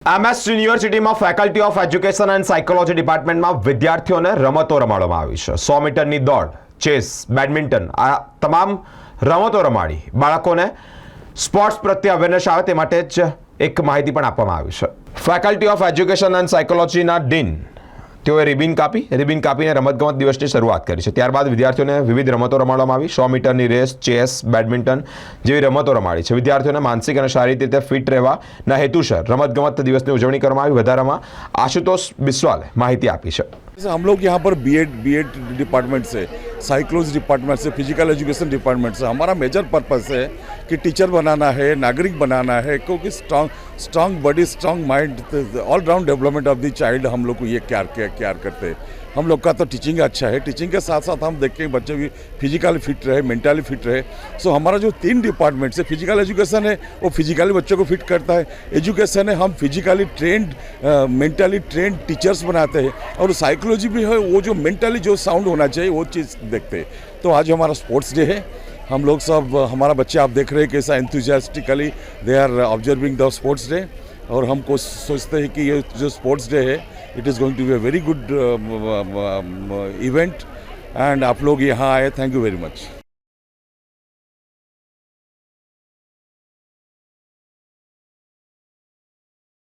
MS યુનિવર્સિટીમાં faculty of education and psychology ડિપાર્ટમેન્ટમાં વિદ્યાર્થીઓને રમતો રમાડવામાં આવી છે. સો મીટરની દોડ, ચેસ, બેડમિન્ટન, આ તમામ રમતો રમાડી બાળકોને સ્પોર્ટ્સ પ્રત્યે અવેરનેસ આવે તે માટે જ એક માહિતી પણ આપવામાં આવી છે. ફેકલ્ટી ઓફ એજ્યુકેશન એન્ડ સાયકોલોજીના ડીન તેઓએ રિબિન કાપી, રિબિન કાપીને રમતગમત દિવસની શરૂઆત કરી છે. ત્યારબાદ વિદ્યાર્થીઓને વિવિધ રમતો રમાડવામાં આવી. સો મીટરની રેસ, ચેસ, બેડમિન્ટન જેવી રમતો રમાડી છે. વિદ્યાર્થીઓને માનસિક અને શારીરિક રીતે ફિટ રહેવાના હેતુસર રમતગમત દિવસની ઉજવણી કરવામાં આવી. વધારામાં આશુતોષ બિસ્વાલે માહિતી આપી છે. હમ લોગ યહાં પર બીએડ બીએડ ડિપાર્ટમેન્ટ છે साइकोलॉजी डिपार्टमेंट से फ़िज़िकल एजुकेशन डिपार्टमेंट से। हमारा मेजर पर्पस है कि टीचर बनाना है, नागरिक बनाना है, क्योंकि strong strong body strong mind all round development of the child हम लोग को ये केयर केयर करते हैं। हम लोग का तो टीचिंग अच्छा है। टीचिंग के साथ साथ हम देखते हैं बच्चे भी फिजिकली फिट रहे मेंटली फिट रहे। सो हमारा जो तीन डिपार्टमेंट है फ़िज़िकल एजुकेशन है, वो फिजिकली बच्चों को फिट करता है। एजुकेशन है, हम physically trained mentally trained teachers बनाते हैं। और साइकोलॉजी भी है, वो जो मेंटली जो साउंड होना चाहिए, वो चीज़ देखते तो आज हमारा स्पोर्ट्स डे है, हम लोग सब, हमारा बच्चे आप देख रहे हैं कैसा enthusiastically they are observing the sports day और हम को सोचते हैं कि ये जो स्पोर्ट्स डे है it is going to be a very good event and आप लोग यहाँ आए थैंक यू वेरी मच